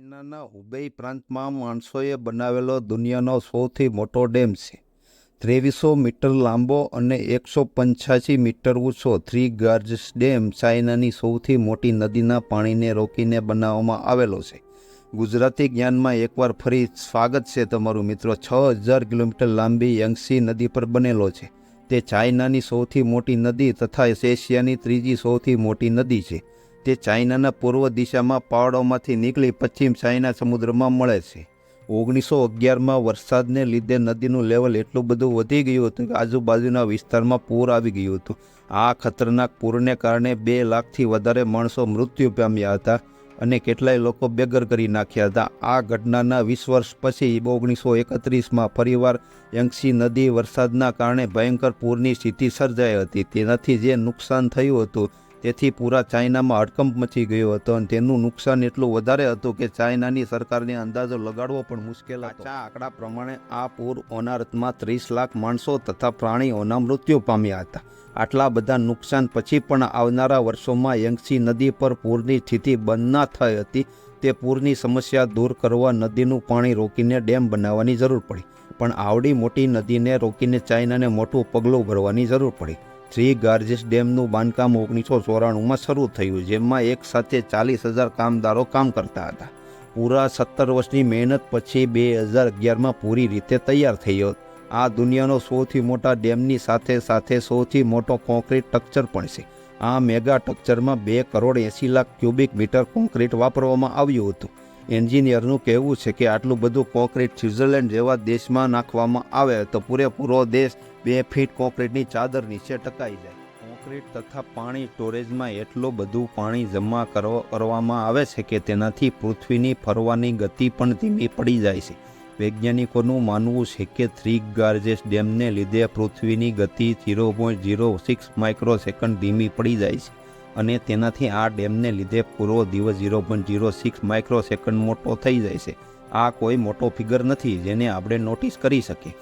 ચાઇનાના હુબેઈ પ્રાંતમાં માણસોએ બનાવેલો દુનિયાનો સૌથી મોટો ડેમ છે. ત્રેવીસો મીટર લાંબો અને એકસો પંચ્યાસી મીટર ઊંચો થ્રી ગાર્જસ ડેમ ચાઇનાની સૌથી મોટી નદીના પાણીને રોકીને બનાવવામાં આવેલો છે. ગુજરાતી જ્ઞાનમાં એકવાર ફરી સ્વાગત છે તમારું મિત્રો. છ હજાર કિલોમીટર લાંબી યંગસી નદી પર બનેલો છે. તે ચાઇનાની સૌથી મોટી નદી તથા એશિયાની ત્રીજી સૌથી મોટી નદી છે. તે ચાઇનાના પૂર્વ દિશામાં પહાડોમાંથી નીકળી પશ્ચિમ ચાઇના સમુદ્રમાં મળે છે. ઓગણીસો અગિયારમાં વરસાદને લીધે નદીનું લેવલ એટલું બધું વધી ગયું હતું કે આજુબાજુના વિસ્તારમાં પૂર આવી ગયું હતું. આ ખતરનાક પૂરને કારણે બે લાખથી વધારે માણસો મૃત્યુ પામ્યા હતા અને કેટલાય લોકો બેઘર કરી નાખ્યા હતા. આ ઘટનાના વીસ વર્ષ પછી ઓગણીસો એકત્રીસમાં ફરીવાર યંગસી નદી વરસાદના કારણે ભયંકર પૂરની સ્થિતિ સર્જાઈ હતી. તેનાથી જે નુકસાન થયું હતું તેથી પૂરા ચાઇનામાં હડકંપ મચી ગયો હતો અને તેનું નુકસાન એટલું વધારે હતું કે ચાઇનાની સરકારને અંદાજો લગાડવો પણ મુશ્કેલ હતો. આંકડા પ્રમાણે આ પૂર ઓનારતમાં ત્રીસ લાખ માણસો તથા પ્રાણીઓના મૃત્યુ પામ્યા હતા. આટલા બધા નુકસાન પછી પણ આવનારા વર્ષોમાં યંગસી નદી પર પૂરની સ્થિતિ બંધ ના થઈ હતી. તે પૂરની સમસ્યા દૂર કરવા નદીનું પાણી રોકીને ડેમ બનાવવાની જરૂર પડી. પણ આવડી મોટી નદીને રોકીને ચાઇનાને મોટું પગલું ભરવાની જરૂર પડી. થ્રી ગાર્જિસ ડેમનું બાંધકામ ઓગણીસો ચોરાણુંમાં શરૂ થયું, જેમાં એક સાથે ચાલીસ હજાર કામદારો કામ કરતા હતા. પૂરા સત્તર વર્ષની મહેનત પછી બે હજાર અગિયારમાં પૂરી રીતે તૈયાર થયો. આ દુનિયાનો સૌથી મોટા ડેમની સાથે સાથે સૌથી મોટો કોન્ક્રીટ સ્ટ્રક્ચર પણ છે. આ મેગા સ્ટ્રક્ચરમાં બે કરોડ એંસી લાખ ક્યુબિક મીટર કોન્ક્રીટ વાપરવામાં આવ્યું હતું. એન્જિનિયરનું કહેવું છે કે આટલું બધું કોન્ક્રીટ સ્વિટ્ઝરલેન્ડ જેવા દેશમાં નાખવામાં આવે તો પૂરેપૂરો દેશ બે ફીટ કોન્ક્રીટની ચાદર નીચે ટકાઈ જાય. કોન્ક્રીટ તથા પાણી સ્ટોરેજમાં એટલું બધું પાણી જમા કરવા કરવામાં આવે છે કે તેનાથી પૃથ્વીની ફરવાની ગતિ પણ ધીમી પડી જાય છે. વૈજ્ઞાનિકોનું માનવું છે કે થ્રી ગાર્જેસ ડેમને લીધે પૃથ્વીની ગતિ zero point zero six microsecond ધીમી પડી જાય છે અને તેનાથી આ ડેમને લીધે પૂરો દિવસ zero point zero six microsecond મોટો થઈ જાય છે. આ કોઈ મોટો ફિગર નથી જેને આપણે નોટિસ કરી શકીએ.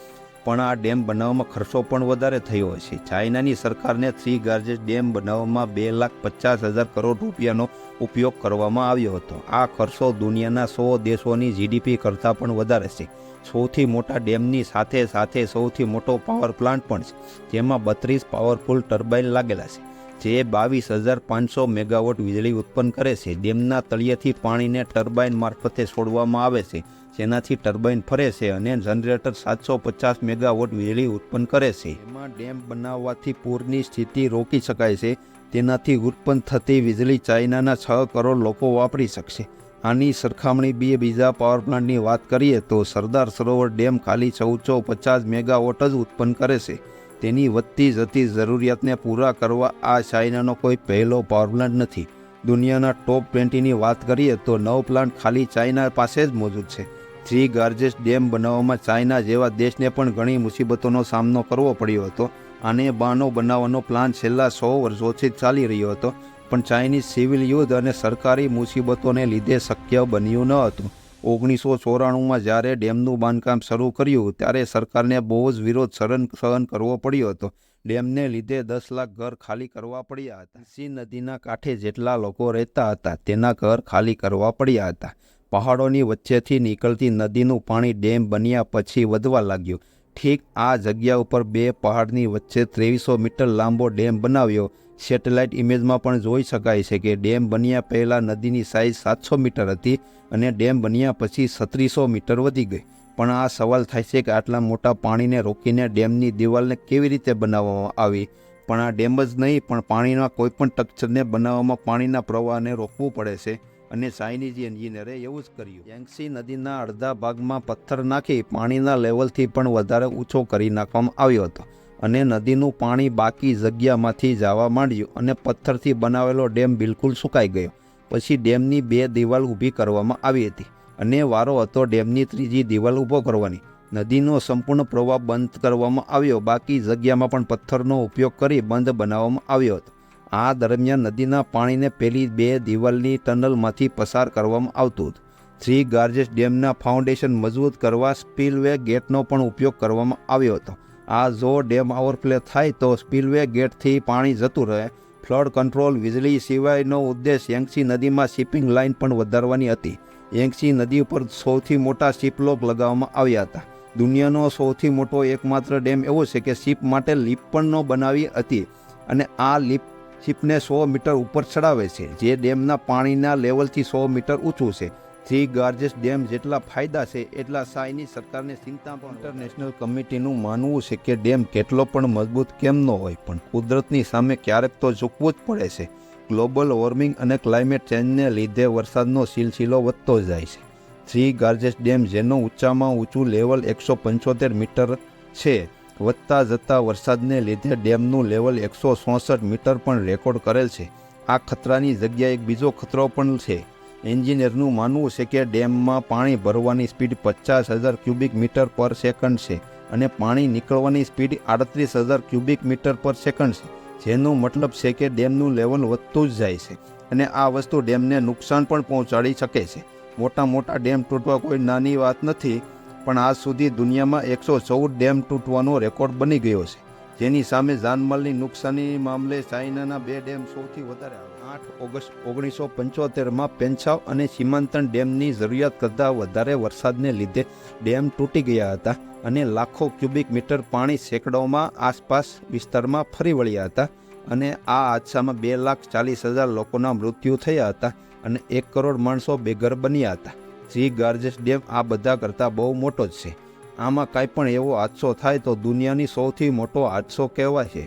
પણ આ ડેમ બનાવવામાં ખર્ચો પણ વધારે થયો છે. ચાઇનાની સરકારને થ્રી ગાર્જેસ ડેમ બનાવવામાં બે લાખ પચાસ હજાર કરોડ રૂપિયાનો ઉપયોગ કરવામાં આવ્યો હતો. આ ખર્ચો દુનિયાના સો દેશોની જીડીપી કરતાં પણ વધારે છે. સૌથી મોટા ડેમની સાથે સાથે સૌથી મોટો પાવર પ્લાન્ટ પણ છે, જેમાં બત્રીસ પાવરફુલ ટર્બાઇન લાગેલા છે. જે બાવીસ હજાર પાંચસો મેગાવોટ વીજળી ઉત્પન્ન કરે છે, ડેમના તળિયેથી પાણીને ટર્બાઇન મારફતે છોડવામાં આવે છે, જેનાથી ટર્બાઇન ફરે છે અને જનરેટર સાતસો પચાસ મેગાવોટ વીજળી ઉત્પન્ન કરે છે. એમાં ડેમ બનાવવાથી પૂરની સ્થિતિ રોકી શકાય છે, તેનાથી ઉત્પન્ન થતી વીજળી ચાઇનાના છ કરોડ લોકો વાપરી શકશે. આની સરખામણી બે બીજા પાવર પ્લાન્ટની વાત કરીએ તો સરદાર સરોવર ડેમ ખાલી ચૌદસો પચાસ મેગાવોટ જ ઉત્પન્ન કરે છે. તેની વધતી જતી જરૂરિયાતને પૂરા કરવા આ ચાઇનાનો કોઈ પહેલો પાવર પ્લાન્ટ નથી. દુનિયાના ટોપ ટ્વેન્ટીની વાત કરીએ તો નવ પ્લાન્ટ ખાલી ચાઇના પાસે જ મોજૂદ છે. થ્રી ગાર્જેસ ડેમ બનાવવામાં ચાઇના જેવા દેશને પણ ઘણી મુસીબતોનો સામનો કરવો પડ્યો હતો. આને બાનો બનાવવાનો પ્લાન છેલ્લા સો વર્ષોથી ચાલી રહ્યો હતો, પણ ચાઇનીઝ સિવિલ યુદ્ધ અને સરકારી મુસીબતોને લીધે શક્ય બન્યું ન હતું. ઓગણીસો ચોરાણુંમાં જ્યારે ડેમનું બાંધકામ શરૂ કર્યું, ત્યારે સરકારને બહુ જ વિરોધ સહન સહન કરવો પડ્યો હતો. ડેમને લીધે દસ લાખ ઘર ખાલી કરવા પડ્યા હતા. સી નદીના કાંઠે જેટલા લોકો રહેતા હતા, તેના ઘર ખાલી કરવા પડ્યા હતા. પહાડોની વચ્ચેથી નીકળતી નદીનું પાણી ડેમ બન્યા પછી વધવા લાગ્યું. ઠીક આ જગ્યા ઉપર બે પહાડની વચ્ચે ત્રેવીસો મીટર લાંબો ડેમ બનાવ્યો. સેટેલાઇટ ઇમેજમાં પણ જોઈ શકાય છે કે ડેમ બન્યા પહેલાં નદીની સાઇઝ સાતસો મીટર હતી અને ડેમ બન્યા પછી છત્રીસો મીટર વધી ગઈ. પણ આ સવાલ થાય છે કે આટલા મોટા પાણીને રોકીને ડેમની દિવાલને કેવી રીતે બનાવવામાં આવી? પણ આ ડેમ જ નહીં, પણ પાણીના કોઈપણ ટક્ચરને બનાવવામાં પાણીના પ્રવાહને રોકવું પડે છે અને ચાઇનીઝ એન્જિનિયરે એવું જ કર્યું. યાંગસી નદીના અડધા ભાગમાં પથ્થર નાખી પાણીના લેવલથી પણ વધારે ઊંચો કરી નાખવામાં આવ્યો હતો. અને નદીનું પાણી બાકી જગ્યામાંથી જવા માંડ્યું અને પથ્થરથી બનાવેલો ડેમ બિલકુલ સુકાઈ ગયો. પછી ડેમની બે દિવાલ ઊભી કરવામાં આવી હતી અને વારો હતો ડેમની ત્રીજી દિવાલ ઊભો કરવાની. નદીનો સંપૂર્ણ પ્રવાહ બંધ કરવામાં આવ્યો. બાકી જગ્યામાં પણ પથ્થરનો ઉપયોગ કરી બંધ બનાવવામાં આવ્યો હતો. આ દરમિયાન નદીના પાણીને પેલી બે દિવાલની ટનલમાંથી પસાર કરવામાં આવતું હતું. થ્રી ગાર્જેસ ડેમના ફાઉન્ડેશન મજબૂત કરવા સ્પીલવે ગેટનો પણ ઉપયોગ કરવામાં આવ્યો હતો. આ જો ડેમ ઓવરફ્લે થાય તો સ્પીલવે ગેટથી પાણી જતું રહે. ફ્લડ કંટ્રોલ વીજળી સિવાયનો ઉદ્દેશ યંગસી નદીમાં શિપિંગ લાઇન પણ વધારવાની હતી. યંગસી નદી ઉપર સૌથી મોટા શિપલોક લગાવવામાં આવ્યા હતા. દુનિયાનો સૌથી મોટો એકમાત્ર ડેમ એવો છે કે શિપ માટે લીપ પણ બનાવી હતી અને આ લીપ શિપને સો મીટર ઉપર ચડાવે છે, જે ડેમના પાણીના લેવલથી સો મીટર ઊંચું છે. થ્રી ગાર્જેસ ડેમ જેટલા ફાયદા છે, એટલા સાયની સરકારને ચિંતા પણ ઇન્ટરનેશનલ કમિટીનું માનવું છે કે ડેમ કેટલો પણ મજબૂત કેમ ન હોય, પણ કુદરતની સામે ક્યારેક તો ઝૂકવું જ પડે છે. ગ્લોબલ વોર્મિંગ અને ક્લાઇમેટ ચેન્જને લીધે વરસાદનો સિલસિલો વધતો જાય છે. થ્રી ગાર્જેસ ડેમ જેનું ઊંચામાં ઊંચું લેવલ એકસો પંચોતેર મીટર છે, વધતા જતા વરસાદને લીધે ડેમનું લેવલ એકસો ચોસઠ મીટર પણ રેકોર્ડ કરેલ છે. આ ખતરાની જગ્યાએ એક બીજો ખતરો પણ છે. એન્જિનિયરનું માનવું છે કે ડેમમાં પાણી ભરવાની સ્પીડ પચાસ હજાર ક્યુબિક મીટર પર સેકન્ડ છે અને પાણી નીકળવાની સ્પીડ આડત્રીસ હજાર ક્યુબિક મીટર પર સેકન્ડ છે. જેનો મતલબ છે કે ડેમનું લેવલ વધતું જ જાય છે અને આ વસ્તુ ડેમને નુકસાન પણ પહોંચાડી શકે છે. મોટા મોટા ડેમ તૂટવા કોઈ નાની વાત નથી, પણ આજ સુધી દુનિયામાં એકસો ચૌદ ડેમ તૂટવાનો રેકોર્ડ બની ગયો છે. જેની સામે જાનમાલની નુકસાની મામલે ચાઇનાના બે ડેમ સૌથી વધારે આઠ ઓગસ્ટ ઓગણીસો પંચોતેરમાં પેન્છાવ અને સીમાંતન ડેમની જરૂરિયાત કરતાં વધારે વરસાદને લીધે ડેમ તૂટી ગયા હતા અને લાખો ક્યુબિક મીટર પાણી સેંકડોમાં આસપાસ વિસ્તારમાં ફરી વળ્યા હતા અને આ હાદસામાં બે લાખ ચાલીસ હજાર લોકોના મૃત્યુ થયા હતા અને એક કરોડ માણસો બેઘર બન્યા હતા. જી ગાર્જેસ ડેમ આ બધા કરતાં બહુ મોટો જ છે. આમાં કાંઈ પણ એવો હાદસો થાય તો દુનિયાની સૌથી મોટો હાદસો કહેવાય છે.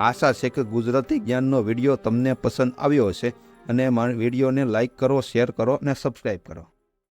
આશા છે કે ગુજરાતી જ્ઞાનનો વીડિયો તમને પસંદ આવ્યો હશે અને વિડીયોને લાઈક કરો, શેર કરો અને સબસ્ક્રાઈબ કરો.